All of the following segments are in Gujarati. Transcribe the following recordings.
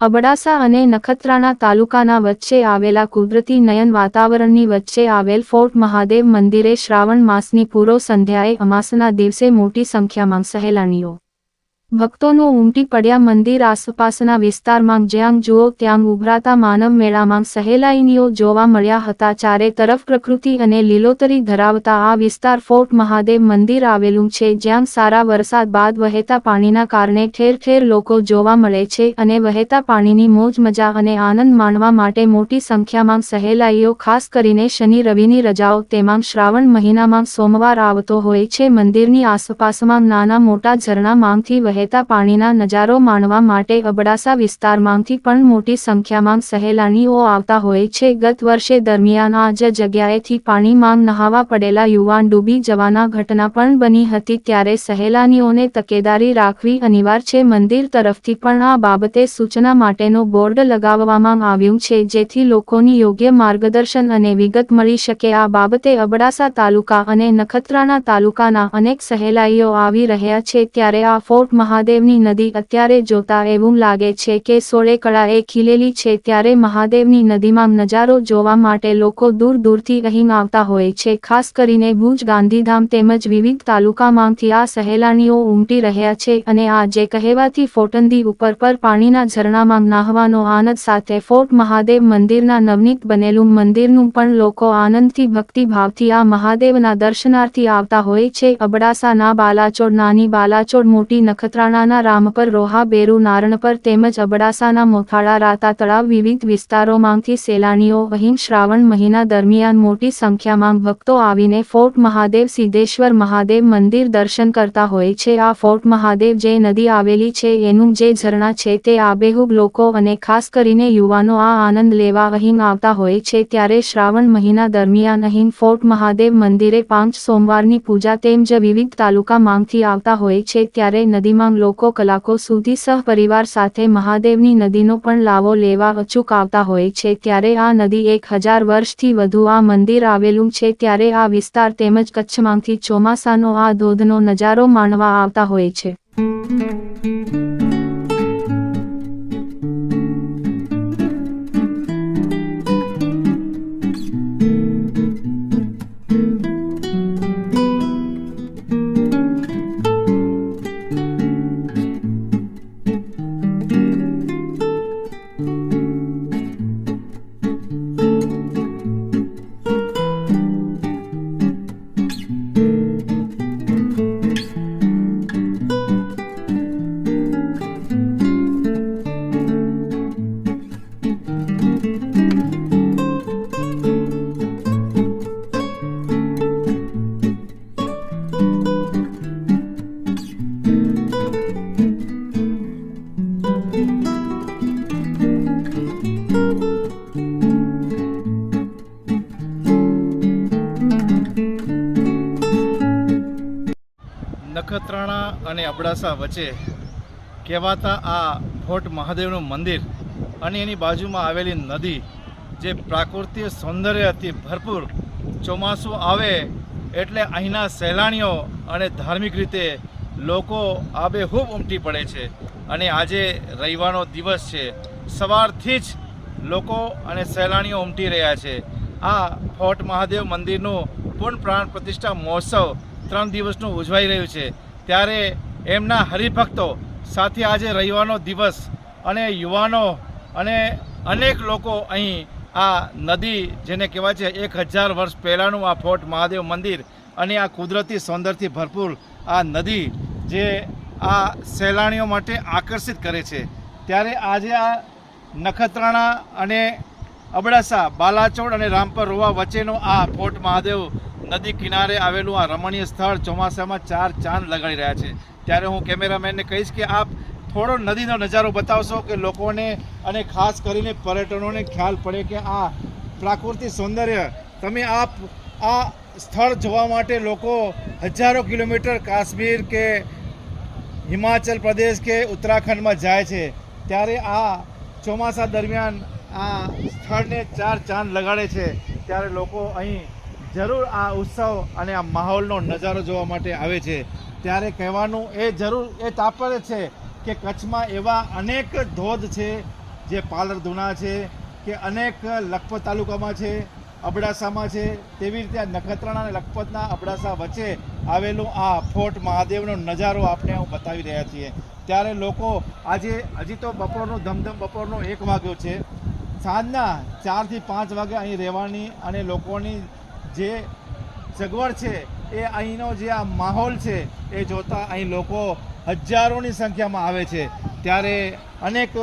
અબડાસા અને નખત્રાણા તાલુકાના વચ્ચે આવેલા કુદરતી નયન વાતાવરણની વચ્ચે આવેલ ફોર્ટ મહાદેવ મંદિરે શ્રાવણ માસની પૂર્વ સંધ્યાએ અમાસના દિવસે મોટી સંખ્યામાં સહેલાણીઓ ભક્તોનો ઉમટી પડ્યા મંદિર આસપાસના વિસ્તારમાં જ્યાં જુઓ ત્યાં ઉભરાતા માનવ મેળામાં સહેલાઈનીઓ જોવા મળ્યા હતા. ચારે તરફ પ્રકૃતિ અને લીલોતરી ધરાવતા આ વિસ્તાર ફોર્ટ મહાદેવ મંદિર આવેલું છે, જ્યાં સારા વરસાદ બાદ વહેતા પાણીના કારણે ઠેર ઠેર લોકો જોવા મળે છે અને વહેતા પાણીની મોજ મજા અને આનંદ માણવા માટે મોટી સંખ્યામાં સહેલાઈઓ, ખાસ કરીને શનિ રવિની રજાઓ તેમાં શ્રાવણ મહિનામાં સોમવાર આવતો હોય છે. મંદિરની આસપાસમાં નાના મોટા ઝરણા માંથી વહેતા પાણીના નજારો માણવા માટે અબડાસા વિસ્તારમાંથી પણ મોટી સંખ્યામાં સહેલાણીઓ આવતા હોય છે. ગત વર્ષે દરમિયાન આ જ જગ્યાએથી પાણીમાં નહાવા પડેલા યુવાન ડૂબી જવાના ઘટના પણ બની હતી. ત્યારે સહેલાણીઓને તકેદારી રાખવી અનિવાર્ય છે. મંદિર તરફથી પણ આ બાબતે સૂચના માટેનો બોર્ડ લગાવવામાં આવ્યું છે, જેથી લોકોની યોગ્ય માર્ગદર્શન અને વિગત મળી શકે. આ બાબતે અબડાસા તાલુકા અને નખત્રાણા તાલુકાના અનેક સહેલાઈઓ આવી રહ્યા છે. ત્યારે આ ફોર્ટ મહાદેવની નદી અત્યારે જોતા એવું લાગે છે કે સોળે કળાએ ખીલેલી છે ત્યારે મહાદેવની નદીમાં નજારો જોવા માટે લોકો દૂર દૂરથી અહીં આવતા હોય છે. ખાસ કરીને ભુજ, ગાંધીધામ તેમજ વિવિધ તાલુકામાંથી આ સહેલાણીઓ ઉમટી રહ્યા છે અને આ જે કહેવાતી ફોટંદી ઉપર પર પાણીના ઝરણામાં નાહવાનો આનંદ સાથે ફોર્ટ મહાદેવ મંદિરના નવનીત બનેલું મંદિરનું પણ લોકો આનંદથી, ભક્તિભાવથી આ મહાદેવના દર્શનાર્થી આવતા હોય છે. અબડાસાના બાલાચોડ નાની બાલાચોડ મોટી નખત્રાણાના રામપર રોહા, બેરુ નારણપર તેમજ અબડાસાના મોથાળા, રાતા તળાવ વિવિધ વિસ્તારોમાંથી સેલાનીઓ અહીં શ્રાવણ મહિના દરમિયાન મોટી સંખ્યામાં ભક્તો આવીને ફોર્ટ મહાદેવ, સિદ્ધેશ્વર મહાદેવ મંદિર દર્શન કરતા હોય છે. આ ફોર્ટ મહાદેવ જે નદી આવેલી છે, એનું જે ઝરણા છે તે આબેહૂબ લોકો અને ખાસ કરીને યુવાનો આ આનંદ લેવા અહીં આવતા હોય છે. ત્યારે શ્રાવણ મહિના દરમિયાન અહીં ફોર્ટ મહાદેવ મંદિરે પાંચ સોમવારની પૂજા તેમજ વિવિધ તાલુકામાંથી આવતા હોય છે. ત્યારે નદીમાં લોકો કલાકો સુધી સહપરિવાર સાથે મહાદેવની નદીનો પણ લાવો લેવા અચૂક આવતા હોય છે. ત્યારે આ નદી એક હજાર વર્ષથી વધુ આ મંદિર આવેલું છે. ત્યારે આ વિસ્તાર તેમજ કચ્છમાંથી ચોમાસાનો આ ધોધનો નજારો માણવા આવતા હોય છે. નખત્રાણા અને અબડાસા વચ્ચે કહેવાતા આ ફોર્ટ મહાદેવનું મંદિર અને એની બાજુમાં આવેલી નદી જે પ્રાકૃતિક સૌંદર્યથી ભરપૂર ચોમાસું આવે એટલે અહીંના સહેલાણીઓ અને ધાર્મિક રીતે લોકો આબેહૂબ ઉમટી પડે છે. અને આજે રવિવારનો દિવસ છે. સવારથી જ લોકો અને સહેલાણીઓ ઉમટી રહ્યા છે. આ ફોર્ટ મહાદેવ મંદિરનું પૂર્ણ પ્રાણ પ્રતિષ્ઠા મહોત્સવ ત્રણ દિવસનું ઉજવાઈ રહ્યું છે. ત્યારે એમના હરિભક્તો સાથે આજે રવિવારનો દિવસ અને યુવાનો અને અનેક લોકો અહીં આ નદી, જેને કહેવાય છે એક હજાર વર્ષ પહેલાંનું આ ફોર્ટ મહાદેવ મંદિર અને આ કુદરતી સૌંદર્યથી ભરપૂર આ નદી જે આ સહેલાણીઓ માટે આકર્ષિત કરે છે. ત્યારે આજે આ નખત્રાણા અને અબડાસા, બાલાચોડ અને રામપર રોવા વચ્ચેનો આ ફોર્ટ મહાદેવ નદી કિનારે આવેલું આ રમણીય સ્થળ ચોમાસામાં ચાર ચાંદ લગાડી રહ્યા છે. ત્યારે હું કેમેરામેનને કહીશ કે આપ થોડો નદીનો નજારો બતાવશો કે લોકોને અને ખાસ કરીને પર્યટનોને ખ્યાલ પડે કે આ પ્રાકૃતિક સૌંદર્ય તમે આપ આ સ્થળ જોવા માટે લોકો હજારો કિલોમીટર કાશ્મીર કે હિમાચલ પ્રદેશ કે ઉત્તરાખંડમાં જાય છે. ત્યારે આ ચોમાસા દરમિયાન આ સ્થળને ચાર ચાંદ લગાડે છે. ત્યારે લોકો અહીં જરૂર આ ઉત્સવ અને આ માહોલનો નજારો જોવા માટે આવે છે. ત્યારે કહેવાનું એ જરૂર, એ તાત્પર્ય છે કે કચ્છમાં એવા અનેક ધોધ છે, જે પાલર ધૂના છે, કે અનેક લખપત તાલુકામાં છે, અબડાસામાં છે. તેવી રીતે આ નખત્રાણા અને લખપતના અબડાસા વચ્ચે આવેલું આ ફોર્ટ મહાદેવનો નજારો આપણે હું બતાવી રહ્યા છીએ. ત્યારે લોકો આજે, હજી તો બપોરનો ધમધમ બપોરનો એક વાગ્યો છે. સાંજના ચારથી પાંચ વાગે અહીં રહેવાની અને લોકોની જે સગવડ છે, એ અહીંનો જે આ માહોલ છે, એ જોતા અહીં લોકો હજારોની સંખ્યામાં આવે છે. ત્યારે અનેક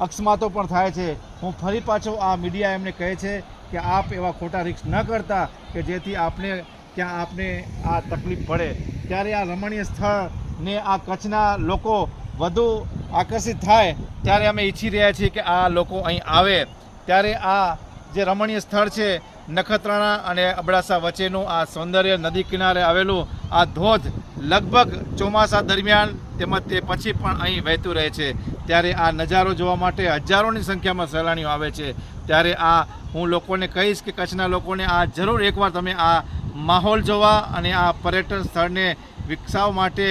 અકસ્માતો પણ થાય છે. હું ફરી પાછો આ મીડિયા એમને કહે છે કે આપ એવા ખોટા રિક્સ ન કરતા કે જેથી આપને ક્યાં આપને આ તકલીફ પડે. ત્યારે આ રમણીય સ્થળને, આ કચ્છના લોકો વધુ આકર્ષિત થાય, ત્યારે અમે ઈચ્છી રહ્યા છીએ કે આ લોકો અહીં આવે. ત્યારે આ જે રમણીય સ્થળ છે નખત્રાણા અને અબડાસા વચ્ચેનું આ સૌંદર્ય નદી કિનારે આવેલું આ ધોધ લગભગ ચોમાસા દરમિયાન તેમજ તે પછી પણ અહીં વહેતું રહે છે. ત્યારે આ નજારો જોવા માટે હજારોની સંખ્યામાં સહેલાણીઓ આવે છે. ત્યારે આ હું લોકોને કહીશ કે કચ્છના લોકોને આ જરૂર એકવાર તમે આ માહોલ જોવા અને આ પર્યટન સ્થળને વિકસાવવા માટે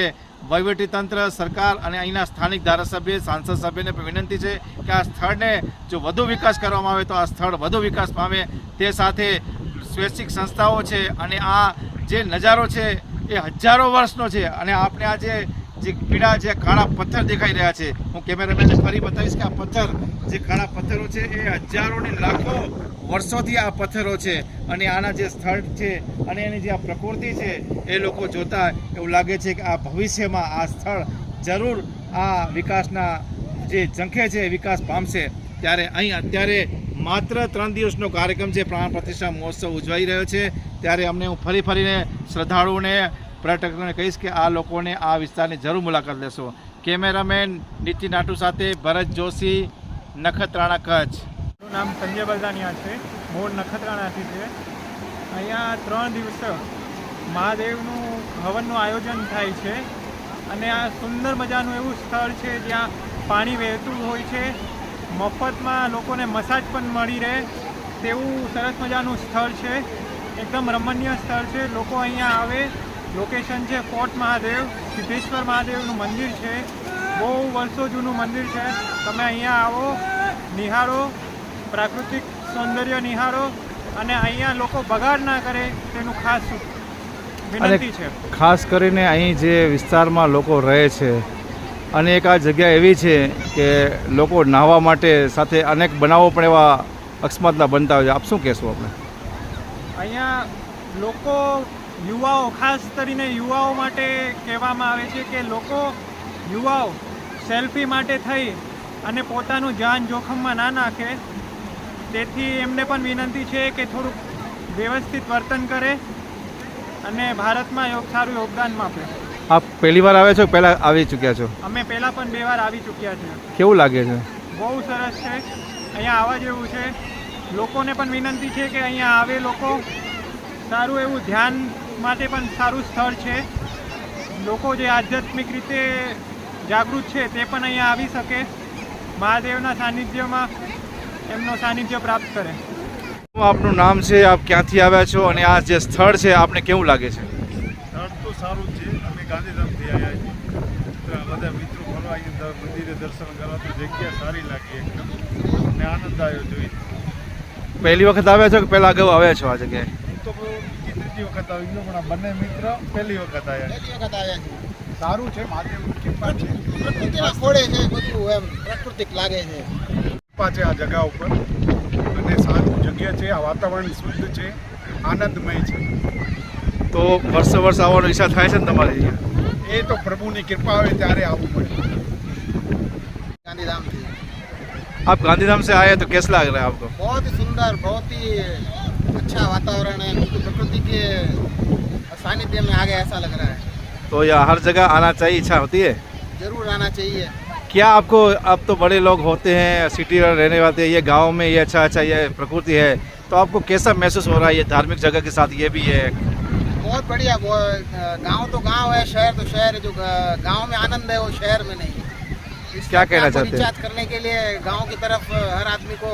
વહીવટીતંત્ર, સરકાર અને અહીંના સ્થાનિક ધારાસભ્ય, સાંસદ સભ્યને વિનંતી છે કે આ સ્થળને જો વધુ વિકાસ કરવામાં આવે તો આ સ્થળ વધુ વિકાસ પામે. તે સાથે સ્વૈચ્છિક સંસ્થાઓ છે અને આ જે નજારો છે એ હજારો વર્ષનો છે અને આપણે આ જે જે પીળા જે કાળા પથ્થર દેખાઈ રહ્યા છે. હું કેમેરામેનને ફરી બતાવીશ કે આ પથ્થર જે કાળા પથ્થરો છે એ હજારોની લાખો વર્ષોથી આ પથ્થરો છે અને આના જે સ્થળ છે અને એની જે આ પ્રકૃતિ છે, એ લોકો જોતા એવું લાગે છે કે આ ભવિષ્યમાં આ સ્થળ જરૂર આ વિકાસના જે ઝંખે છે વિકાસ પામશે. ત્યારે અહીં અત્યારે માત્ર ત્રણ દિવસનો કાર્યક્રમ છે, પ્રાણ પ્રતિષ્ઠા મહોત્સવ ઉજવાઈ રહ્યો છે. ત્યારે અમને હું ફરી ફરીને શ્રદ્ધાળુઓને, પર્યટકોને કહીશ કે આ લોકોને આ વિસ્તારની જરૂર મુલાકાત લેશો. કેમેરામેન નીતિ નાટુ સાથે ભરત જોશી, નખત્રાણા કચ્છ. નામ સંજય બલદાનિયા છે. મૂળ નખત્રાણાથી છે. અહીંયા ત્રણ દિવસ મહાદેવનું હવનનું આયોજન થાય છે. અને આ સુંદર મજાનું એવું સ્થળ છે જ્યાં પાણી વહેતું હોય છે. મફતમાં લોકોને મસાજ પણ મળી રહે. તેવું સરસ મજાનું સ્થળ છે. એકદમ રમણીય સ્થળ છે. લોકો અહીંયા આવે. લોકેશન છે ફોર્ટ મહાદેવ, સિદ્ધેશ્વર મહાદેવનું મંદિર છે. બહુ વર્ષો જૂનું મંદિર છે. તમે અહીંયા આવો, નિહાળો. પ્રાકૃતિક સૌંદર્ય નિહાળો અને અહીંયા લોકો બગાડ ના કરે તેનું ખાસ વિનંતી છે. ખાસ કરીને અહીં જે વિસ્તારમાં લોકો રહે છે અને એક આ જગ્યા એવી છે કે લોકો નાહવા માટે સાથે અનેક બનાવો પણ એવા અકસ્માતના બનતા હોય છે. આપ શું કહેશો આપણે? અહીંયા લોકો યુવાઓ ખાસ કરીને યુવાઓ માટે કહેવામાં આવે છે કે લોકો યુવાઓ સેલ્ફી માટે થઈ અને પોતાનું જાન જોખમમાં ના નાખે તેથી એમને પણ વિનંતી છે કે થોડુંક વ્યવસ્થિત વર્તન કરે અને ભારતમાં યોગ સારું યોગદાન આપે આપ પહેલી વાર આવ્યા છો પહેલાં આવી ચૂક્યા છો? અમે પહેલાં પણ બે વાર આવી ચૂક્યા છે. કેવું લાગે છે? બહુ સરસ છે. અહીંયા આવવા જેવું છે. લોકોને પણ વિનંતી છે કે અહીંયા આવે લોકો. સારું એવું ધ્યાન માટે પણ સારું સ્થળ છે. લોકો જે આધ્યાત્મિક રીતે જાગૃત છે તે પણ અહીંયા આવી શકે. મહાદેવના સાનિધ્યમાં એમનો સાનિધ્ય પ્રાપ્ત કરે. આપનું નામ છે? આપ ક્યાંથી આવ્યા છો? અને આ જે સ્થળ છે આપને કેવું લાગે છે? સ્થળ તો સારું જ છે. અમે ગાંધીધામથી આવ્યા છીએ. બધા મિત્રો ફરવા અહીંયા મંદિરે દર્શન કરવા તો જગ્યા સારી લાગી એકદમ. અને આનંદ આવ્યો જોઈ. પહેલી વખત આવ્યા છો કે પહેલાં અગાઉ આવ્યા છો આ જગ્યાએ? હું તો બીજી ત્રીજી વખત આવી ગયો પણ આ બંને મિત્ર પહેલી વખત આવ્યા એક વખત આવ્યા છે. સારું છે મહાદેવની કૃપા છે. પ્રકૃતિના ખોડે છે બધું એમ. પ્રાકૃતિક લાગે છે. કૃપા છે આ જગા ઉપર અને સારું જગ્યા છે આ વાતાવરણ શુદ્ધ છે આનંદમય છે તો વર્ષે વર્ષ આવવાનો ઈચ્છા થાય છે ને તમારી એ તો પ્રભુની કૃપા આવે ત્યારે આવવું પડે गांधीधाम थी आप गांधीधाम से आए तो कैसा लग रहा है आपको बहुत ही सुंदर बहुत ही अच्छा वातावरण है बिल्कुल प्रकृति के सानिध्य में आ गए ऐसा लग रहा है तो यहाँ हर जगह आना चाहिए इच्छा होती है जरूर आना चाहिए क्या आपको अब तो बड़े लोग होते हैं सिटी में रहने वाले हैं, ये गांव में ये अच्छा अच्छा ये प्रकृति है तो आपको कैसा महसूस हो रहा है ये धार्मिक जगह के साथ ये भी है बहुत बढ़िया बहुत गांव तो गांव है शहर तो शहर है जो ग- गांव में आनंद है वो शहर में नहीं इस क्या कहना को चाहते हैं? रिचार्ज करने के लिए गांव की तरफ हर आदमी को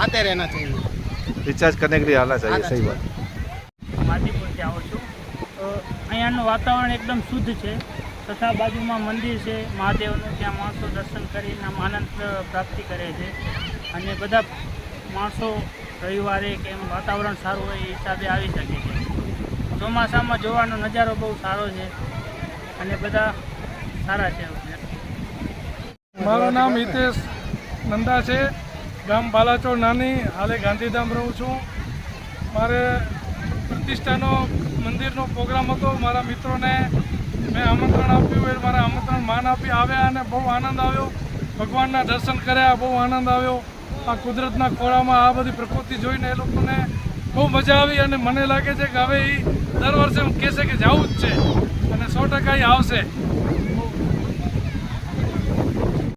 आते रहना चाहिए रिचार्ज करने के लिए आना चाहिए आना सही चाहिए। बात માધીપુરથી આવું છું તો અહીંયાનું વાતાવરણ એકદમ શુદ્ધ છે તથા બાજુમાં મંદિર છે, મહાદેવનું ત્યાં માણસો દર્શન કરીને આનંદ પ્રાપ્તિ કરે છે. અને બધા માણસો રવિવારે કે એમ વાતાવરણ સારું હોય એ હિસાબે આવી શકે છે. ચોમાસામાં જોવાનો નજારો બહુ સારો છે અને બધા સારા છે. મારું નામ હિતેશ નંદા છે. ગામ બાલાચોર નાની. હાલે ગાંધીધામ રહું છું. મારે પ્રતિષ્ઠાનો, મંદિરનો પ્રોગ્રામ હતો. મારા મિત્રોને મેં આમંત્રણ આપ્યું એ મારા આમંત્રણ માન આપી આવ્યા અને બહુ આનંદ આવ્યો. ભગવાનના દર્શન કર્યા, બહુ આનંદ આવ્યો. આ કુદરતના ખોળામાં આ બધી પ્રકૃતિ જોઈને એ લોકોને બહુ મજા આવી અને મને લાગે છે કે હવે એ દર વર્ષે હું કહેશે કે જવું જ છે અને સો ટકા એ આવશે.